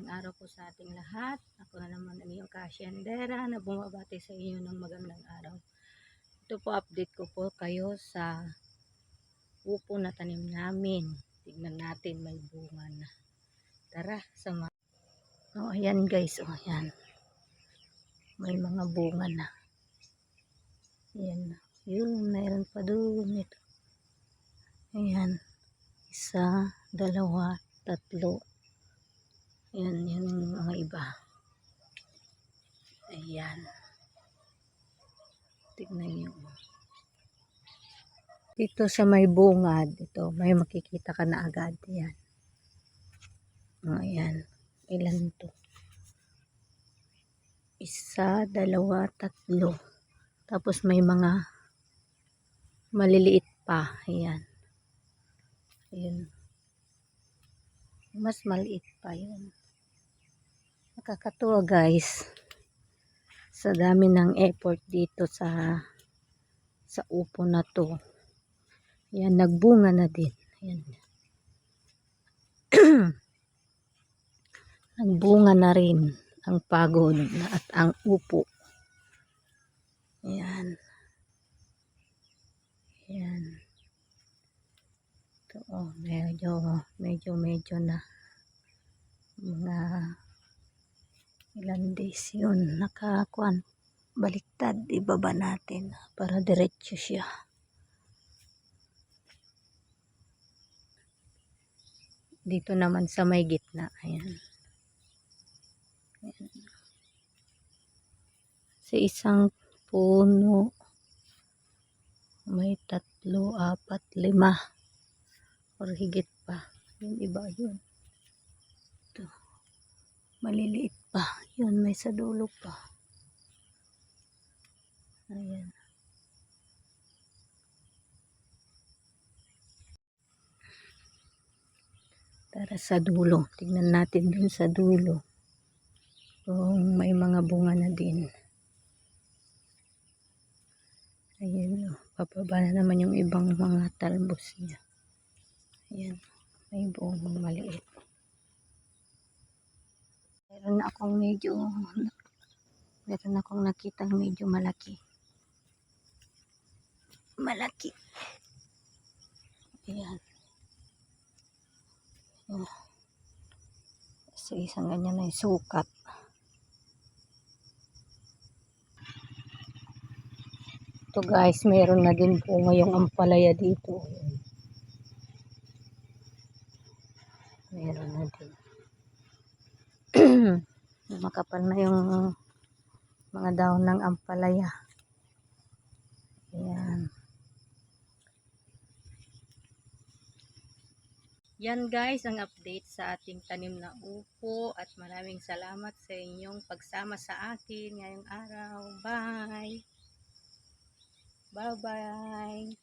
magandang araw po sa ating lahat. Ako na naman ang iyong kasyendera na bumabati sa inyo ng magandang araw. Ito po update ko po kayo sa upo na tanim namin. Tignan natin may bunga na. Tara, sama. Oh, ayan guys, oh, ayan. May mga bunga na. Ayan. Yun, mayroon pa doon ito. Ayan. Isa, dalawa, tatlo. Yan, yan yung mga iba. Ayan. Tignan nyo. Dito sa may bungad, ito, may makikita ka na agad. Yan. Ayan. Ilan to? Isa, dalawa, tatlo. Tapos may mga maliliit pa. Ayan. Ayan. Mas maliit pa yun. Nakakatuwa guys. Sa dami ng effort dito sa sa upo na to. Yan, nagbunga na din. Yan. nagbunga na rin ang pagod na at ang upo. Yan. Yan. Ito, oh, medyo, medyo, medyo na mga ilan days yun nakakuan. Baliktad ibaba natin? Para diretso siya. Dito naman sa may gitna ayan, ayan. sa isang puno may tatlo, apat, lima or higit pa. Yung iba yun. Ito. Maliliit pa. Yun may sa dulo pa. Ayan. Tara sa dulo. Tignan natin dun sa dulo. Kung may mga bunga na din. Ayan o papaba na naman yung ibang mga talbos niya ayan. May buong maliit. Meron akong medyo meron akong nakitang medyo malaki. Malaki. Ayan. Oh. sa isang ganyan ay sukat. Ito guys meron na din po ngayong ampalaya dito. ayan. Meron na din makapal na yung mga daon ng ampalaya. Ayan. Yan guys ang update sa ating tanim na upo at maraming salamat sa inyong pagsama sa akin ngayong araw. Bye! Bye-bye!